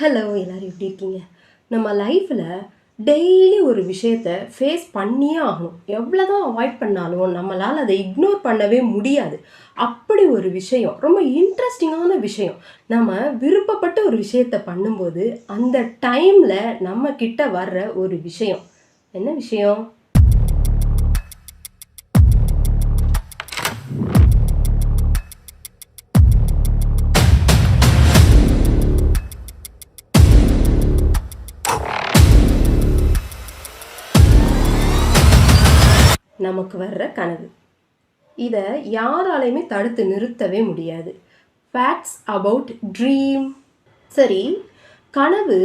Hello எல்லோரும் எப்படி இருக்கீங்க? நம்ம லைஃப்பில் டெய்லி ஒரு விஷயத்த ஃபேஸ் பண்ணியே ஆகணும். எவ்வளோ தான் அவாய்ட் பண்ணாலும் நம்மளால் அதை இக்னோர் பண்ணவே முடியாது. அப்படி ஒரு விஷயம் ரொம்ப இன்ட்ரெஸ்டிங்கான விஷயம். நம்ம விருப்பப்பட்ட ஒரு விஷயத்த பண்ணும்போது அந்த டைமில் நம்ம வர்ற ஒரு விஷயம். என்ன விஷயம்? நமக்கு வர்ற கனவு. இதை யாராலையுமே தடுத்து நிறுத்தவே முடியாது. ஃபேக்ட்ஸ் அபவுட் ட்ரீம் சரி கனவு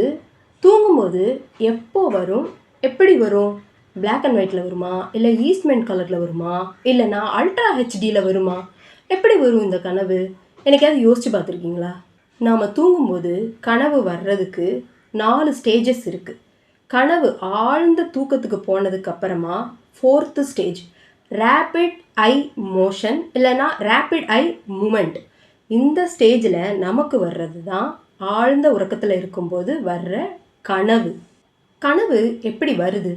தூங்கும்போது எப்போ வரும்? எப்படி வரும்? பிளாக் அண்ட் ஒயிட்டில் வருமா? இல்லை ஈஸ்ட்மெண்ட் கலரில் வருமா? இல்லைனா அல்ட்ரா ஹெச்டியில் வருமா? எப்படி வரும் இந்த கனவு? எனக்காவது யோசித்து பார்த்துருக்கீங்களா? நாம் தூங்கும்போது கனவு வர்றதுக்கு நாலு ஸ்டேஜஸ் இருக்குது கனவு ஆழ்ந்த தூக்கத்துக்கு போனதுக்கு அப்புறமா fourth stage. Rapid eye motion இல்லைன்னா ரேபிட் ஐ மூமெண்ட் இந்த ஸ்டேஜில் நமக்கு வர்றது தான் ஆழ்ந்த உறக்கத்தில் இருக்கும்போது வர்ற கனவு. கனவு எப்படி வருது?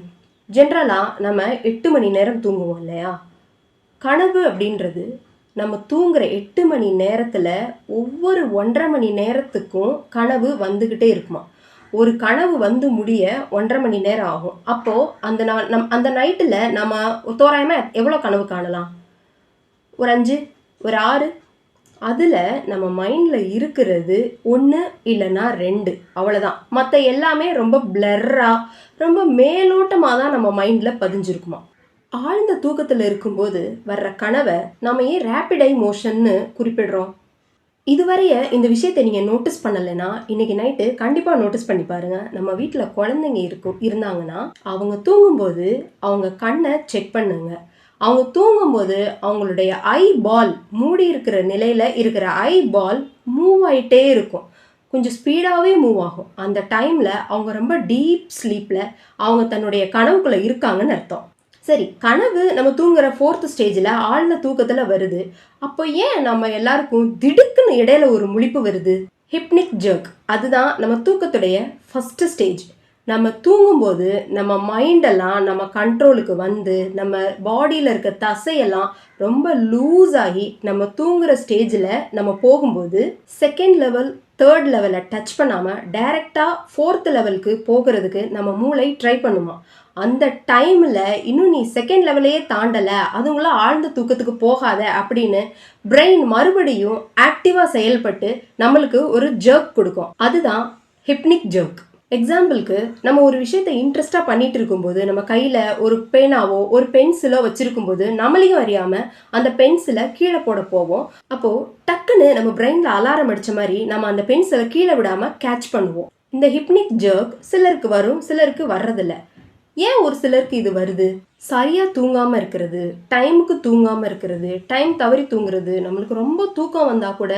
ஜென்ரலாக நம்ம எட்டு மணி நேரம் தூங்குவோம் இல்லையா? கனவு அப்படின்றது நம்ம தூங்குற எட்டு மணி நேரத்தில் ஒவ்வொரு ஒன்றரை மணி நேரத்துக்கும் கனவு வந்துக்கிட்டே இருக்குமா? ஒரு கனவு வந்து முடிய ஒன்றரை மணி நேரம் ஆகும். அப்போது அந்த நான் நம் அந்த நைட்டில் நம்ம தோராயமாக எவ்வளோ கனவு காணலாம்? ஒரு அஞ்சு ஒரு ஆறு. அதில் நம்ம மைண்டில் இருக்கிறது ஒன்று இல்லைன்னா ரெண்டு. அவ்வளோதான் மற்ற எல்லாமே ரொம்ப பிளர்ராக ரொம்ப மேலோட்டமாக தான் நம்ம மைண்டில் பதிஞ்சிருக்குமா. ஆழ்ந்த தூக்கத்தில் இருக்கும்போது வர்ற கனவை நம்ம ஏன் ரேபிட் ஐ மோஷன்னு குறிப்பிடுறோம்? இதுவரைய இந்த விஷயத்தை நீங்கள் நோட்டீஸ் பண்ணலைன்னா இன்னைக்கு நைட்டு கண்டிப்பாக நோட்டீஸ் பண்ணி பாருங்கள் நம்ம வீட்டில் குழந்தைங்க இருக்கும் இருந்தாங்கன்னா அவங்க தூங்கும்போது அவங்க கண்ணை செக் பண்ணுங்க. அவங்க தூங்கும்போது அவங்களுடைய ஐ பால் மூடி இருக்கிற நிலையில் இருக்கிற ஐ பால் மூவ் ஆகிட்டே இருக்கும். கொஞ்சம் ஸ்பீடாகவே மூவ் ஆகும். அந்த டைமில் அவங்க ரொம்ப டீப் ஸ்லீப்பில் அவங்க தன்னுடைய கனவுக்குள்ளே இருக்காங்கன்னு அர்த்தம். சரி கனவு நம்ம தூங்குற ஃபோர்த் ஸ்டேஜில் ஆழ்ந்த தூக்கத்தில் வருது. அப்போ ஏன் நம்ம எல்லாருக்கும் திடுக்குன்னு இடையில ஒரு முழிப்பு வருது? ஹிப்னிக் ஜர்க் அதுதான் நம்ம தூக்கத்துடைய ஃபஸ்ட்டு ஸ்டேஜ் நம்ம தூங்கும்போது நம்ம மைண்டெல்லாம் நம்ம கண்ட்ரோலுக்கு வந்து நம்ம பாடியில் இருக்க தசையெல்லாம் ரொம்ப லூஸ் ஆகி நம்ம தூங்குற ஸ்டேஜில் நம்ம போகும்போது செகண்ட் லெவல் தேர்ட் லெவலை டச் பண்ணாமல் டைரெக்டாக ஃபோர்த் லெவலுக்கு போகிறதுக்கு நம்ம மூளை ட்ரை பண்ணுமா? அந்த டைமில் இன்னும் நீ செகண்ட் லெவலையே தாண்டலை அதுங்களாம் ஆழ்ந்த தூக்கத்துக்கு போகாத அப்படின்னு பிரெயின் மறுபடியும் ஆக்டிவாக செயல்பட்டு நம்மளுக்கு ஒரு ஜர்க் கொடுக்கும். அதுதான் ஹிப்னிக் ஜர்க் எக்ஸாம்பிளுக்கு நம்ம ஒரு விஷயத்தை இன்ட்ரெஸ்டாக பண்ணிட்டு இருக்கும்போது நம்ம கையில் ஒரு பேனாவோ ஒரு பென்சிலோ வச்சுருக்கும்போது நம்மளையும் அறியாமல் அந்த பென்சிலை கீழே போட போவோம். அப்போது டக்குன்னு நம்ம பிரெயினில் அலாரம் அடித்த மாதிரி நம்ம அந்த பென்சிலை கீழே விடாமல் கேட்ச் பண்ணுவோம். இந்த ஹிப்னிக் ஜர்க் சிலருக்கு வரும் சிலருக்கு வர்றதில்ல. ஏன் ஒரு சிலருக்கு இது வருது? சரியா தூங்காம இருக்கிறது டைமுக்கு தூங்காம இருக்கிறது டைம் தவறி தூங்குறது நம்மளுக்கு ரொம்ப தூக்கம் வந்தா கூட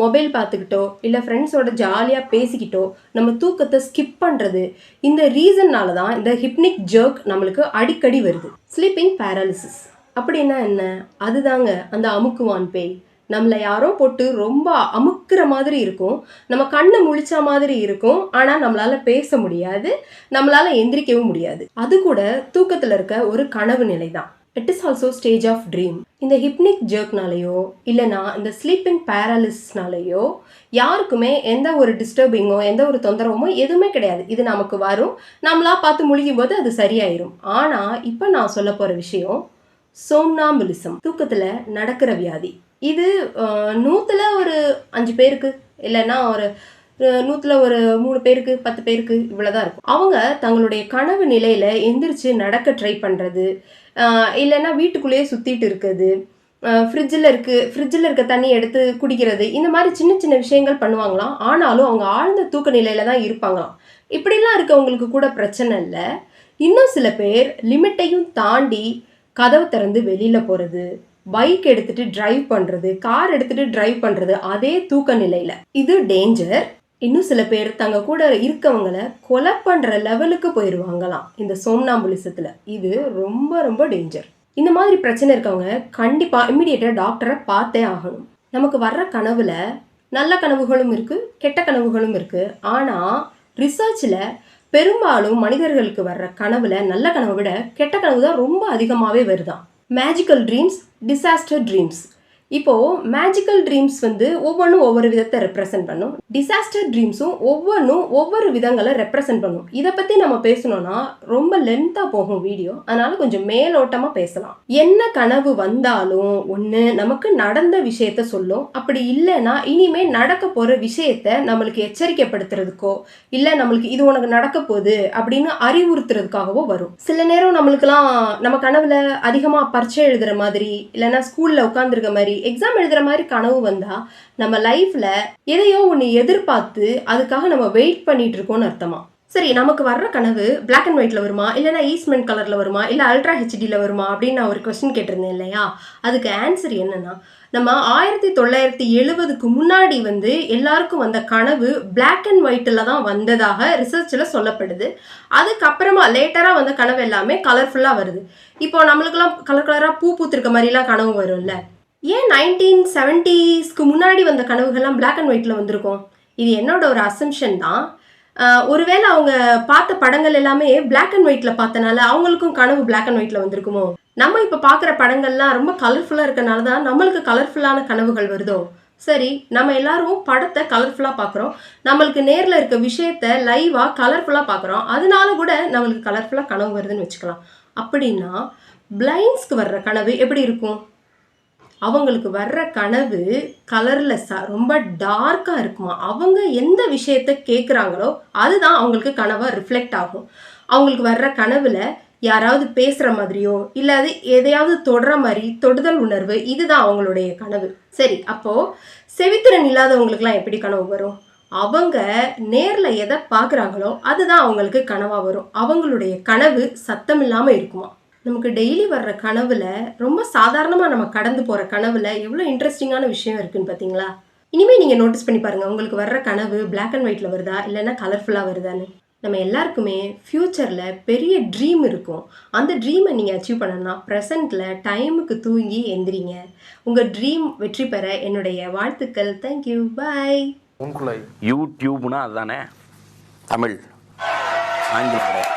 மொபைல் பார்த்துக்கிட்டோ இல்லை ஃப்ரெண்ட்ஸோட ஜாலியாக பேசிக்கிட்டோ நம்ம தூக்கத்தை ஸ்கிப் பண்ணுறது இந்த ரீசன்னால தான் இந்த ஹிப்னிக் ஜர்க் நம்மளுக்கு அடிக்கடி வருது. ஸ்லீப்பிங் பேரலிசிஸ் அப்படின்னா என்ன? அதுதாங்க அந்த அமுக்குவான் பேய். நம்மளை யாரோ போட்டு ரொம்ப அமுக்குற மாதிரி இருக்கும். நம்ம கண்ணை முழிச்ச மாதிரி இருக்கும். ஆனால் நம்மளால் பேச முடியாது. நம்மளால் எந்திரிக்கவும் முடியாது. அது கூட தூக்கத்தில் இருக்க ஒரு கனவு நிலை தான் it is also stage of dream இந்த ஹிப்னிக் ஜர்க்னாலேயோ இல்லைனா இந்த ஸ்லீப்பிங் பேரலிஸ்னாலேயோ யாருக்குமே எந்த ஒரு டிஸ்டர்பிங்கோ எந்த ஒரு தொந்தரவுமோ எதுவுமே கிடையாது. இது நமக்கு வரும். நம்மளா பார்த்து முழிக்கும் போது அது சரியாயிரும். ஆனால் இப்போ நான் சொல்ல போகிற விஷயம் சோம்னாம்பிலிசம் தூக்கத்தில் நடக்கிற வியாதி. இது நூற்றில் ஒரு அஞ்சு பேருக்கு. இல்லைன்னா ஒரு நூற்றில் ஒரு மூணு பேருக்கு பத்து பேருக்கு இவ்வளோதான் இருக்கும். அவங்க தங்களுடைய கனவு நிலையில் எந்திரிச்சு நடக்க ட்ரை பண்ணுறது இல்லைன்னா வீட்டுக்குள்ளேயே சுற்றிட்டு இருக்குது ஃப்ரிட்ஜில் இருக்கு ஃப்ரிட்ஜில் இருக்க தண்ணி எடுத்து குடிக்கிறது இந்த மாதிரி சின்ன சின்ன விஷயங்கள் பண்ணுவாங்களாம். ஆனாலும் அவங்க ஆழ்ந்த தூக்க நிலையில தான் இருப்பாங்களாம். இப்படிலாம் இருக்கவங்களுக்கு கூட பிரச்சனை இல்லை. இன்னும் சில பேர் லிமிட்டையும் தாண்டி கதவை திறந்து வெளியில் போகிறது பைக் எடுத்துட்டு டிரைவ் பண்ணுறது கார் எடுத்துட்டு டிரைவ் பண்ணுறது அதே தூக்க நிலையில். இது டேஞ்சர் இன்னும் சில பேர் தங்க கூட இருக்கவங்கள கொலை பண்ணுற லெவலுக்கு போயிடுவாங்களாம் இந்த சோம்னாம்புலிசத்தில். இது ரொம்ப ரொம்ப டேஞ்சர் இந்த மாதிரி பிரச்சனை இருக்கவங்க கண்டிப்பாக இம்மிடியேட்டாக டாக்டரை பார்த்தே ஆகணும். நமக்கு வர்ற கனவுல நல்ல கனவுகளும் இருக்குது கெட்ட கனவுகளும் இருக்குது ஆனால் ரிசர்ச்சில் பெரும்பாலும் மனிதர்களுக்கு வர்ற கனவுல நல்ல கனவை விட கெட்ட கனவு தான் ரொம்ப அதிகமாகவே வருதாம். மேஜிக்கல் ட்ரீம்ஸ் டிசாஸ்டர் ட்ரீம்ஸ் இப்போது மேஜிக்கல் ட்ரீம்ஸ் வந்து ஒவ்வொன்றும் ஒவ்வொரு விதத்தை ரெப்ரசன்ட் பண்ணும். டிசாஸ்டர் ட்ரீம்ஸும் ஒவ்வொன்றும் ஒவ்வொரு விதங்களை ரெப்ரசன்ட் பண்ணும். இதை பற்றி நம்ம பேசணும்னா ரொம்ப லென்த்தாக போகும் வீடியோ அதனால் கொஞ்சம் மேலோட்டமாக பேசலாம். என்ன கனவு வந்தாலும் ஒன்று நமக்கு நடந்த விஷயத்த சொல்லும். அப்படி இல்லைன்னா இனிமேல் நடக்க போகிற விஷயத்த நம்மளுக்கு எச்சரிக்கைப்படுத்துறதுக்கோ இல்லை நம்மளுக்கு இது உனக்கு நடக்க போகுது அப்படின்னு அறிவுறுத்துறதுக்காகவோ வரும். சில நேரம் நம்மளுக்கெல்லாம் நம்ம கனவுல அதிகமாக பரீட்சை எழுதுற மாதிரி இல்லைன்னா ஸ்கூலில் உட்காந்துருக்க மாதிரி எக்ஸாம் எழுதுற மாதிரி கனவு வந்தா நம்ம லைஃப்ல எதையோ ஒன்று எதிர்பார்த்து அதுக்காக நம்ம வெயிட் பண்ணிட்டு இருக்கோம்னு அர்த்தமா? சரி நமக்கு வர்ற கனவு பிளாக் அண்ட் ஒயிட்ல வருமா? இல்லைன்னா ஈஸ்மெண்ட் கலர்ல வருமா? இல்லை அல்ட்ரா ஹெச்டியில் வருமா? அப்படின்னு நான் ஒரு கொஸ்டின் கேட்டிருந்தேன் இல்லையா? அதுக்கு ஆன்சர் என்னன்னா நம்ம ஆயிரத்தி தொள்ளாயிரத்தி எழுபதுக்கு முன்னாடி வந்து எல்லாருக்கும் வந்த கனவு பிளாக் அண்ட் ஒயிட்டில் தான் வந்ததாக ரிசர்ச்சில் சொல்லப்படுது. அதுக்கப்புறமா லேட்டராக வந்த கனவு எல்லாமே கலர்ஃபுல்லாக வருது. இப்போ நம்மளுக்கெல்லாம் கலர் கலராக பூ பூத்திருக்க மாதிரிலாம் கனவு வரும்ல? ஏன் நைன்டீன் செவன்ட்டீஸ்க்கு முன்னாடி வந்த கனவுகள்லாம் பிளாக் அண்ட் ஒயிட்டில் வந்திருக்கும்? இது என்னோட ஒரு அசம்ஷன் தான். ஒருவேளை அவங்க பார்த்த படங்கள் எல்லாமே பிளாக் அண்ட் ஒயிட்டில் பார்த்தனால அவங்களுக்கும் கனவு பிளாக் அண்ட் ஒயிட்டில் வந்திருக்குமோ? நம்ம இப்போ பார்க்குற படங்கள்லாம் ரொம்ப கலர்ஃபுல்லாக இருக்கனால தான் நம்மளுக்கு கலர்ஃபுல்லான கனவுகள் வருதோ? சரி நம்ம எல்லாரும் படத்தை கலர்ஃபுல்லாக பார்க்குறோம். நம்மளுக்கு நேரில் இருக்க விஷயத்த லைவாக கலர்ஃபுல்லாக பார்க்குறோம். அதனால கூட நம்மளுக்கு கலர்ஃபுல்லாக கனவு வருதுன்னு வச்சுக்கலாம். அப்படின்னா பிளைண்ட்ஸ்க்கு வர்ற கனவு எப்படி இருக்கும்? அவங்களுக்கு வர்ற கனவு கலர்லெஸ்ஸாக ரொம்ப டார்க்காக இருக்குமா? அவங்க எந்த விஷயத்த கேட்குறாங்களோ அதுதான் அவங்களுக்கு கனவாக ரிஃப்ளெக்ட் ஆகும். அவங்களுக்கு வர்ற கனவில் யாராவது பேசுகிற மாதிரியோ இல்லை அது எதையாவது தொடுற மாதிரி தொடுதல் உணர்வு இதுதான் அவங்களுடைய கனவு. சரி அப்போது செவித்திறன் இல்லாதவங்களுக்குலாம் எப்படி கனவு வரும்? அவங்க நேரில் எதை பார்க்குறாங்களோ அதுதான் அவங்களுக்கு கனவாக வரும். அவங்களுடைய கனவு சத்தம் இல்லாமல் இருக்குமா? நமக்கு டெய்லி வர்ற கனவுல ரொம்ப சாதாரணமாக நம்ம கடந்து போகிற கனவுல எவ்வளோ இன்ட்ரெஸ்டிங்கான விஷயம் இருக்குன்னு பார்த்தீங்களா இனிமேல் நீங்கள் நோட்டீஸ் பண்ணி பாருங்கள் உங்களுக்கு வர்ற கனவு Black அண்ட் ஒயிட்டில் வருதா இல்லைன்னா கலர்ஃபுல்லாக வருதான்னு. நம்ம எல்லாருக்குமே ஃப்யூச்சரில் பெரிய ட்ரீம் இருக்கும். அந்த ட்ரீமை நீங்கள் அச்சீவ் பண்ணணும்னா ப்ரெசண்ட்டில் டைமுக்கு தூங்கி எந்திரிங்க. உங்கள் ட்ரீம் வெற்றி பெற என்னுடைய வாழ்த்துக்கள். தேங்க்யூ பாய் உன்குள்ளாய் யூடியூப்னா அதுதானே தமிழ். ஆங்கிலம்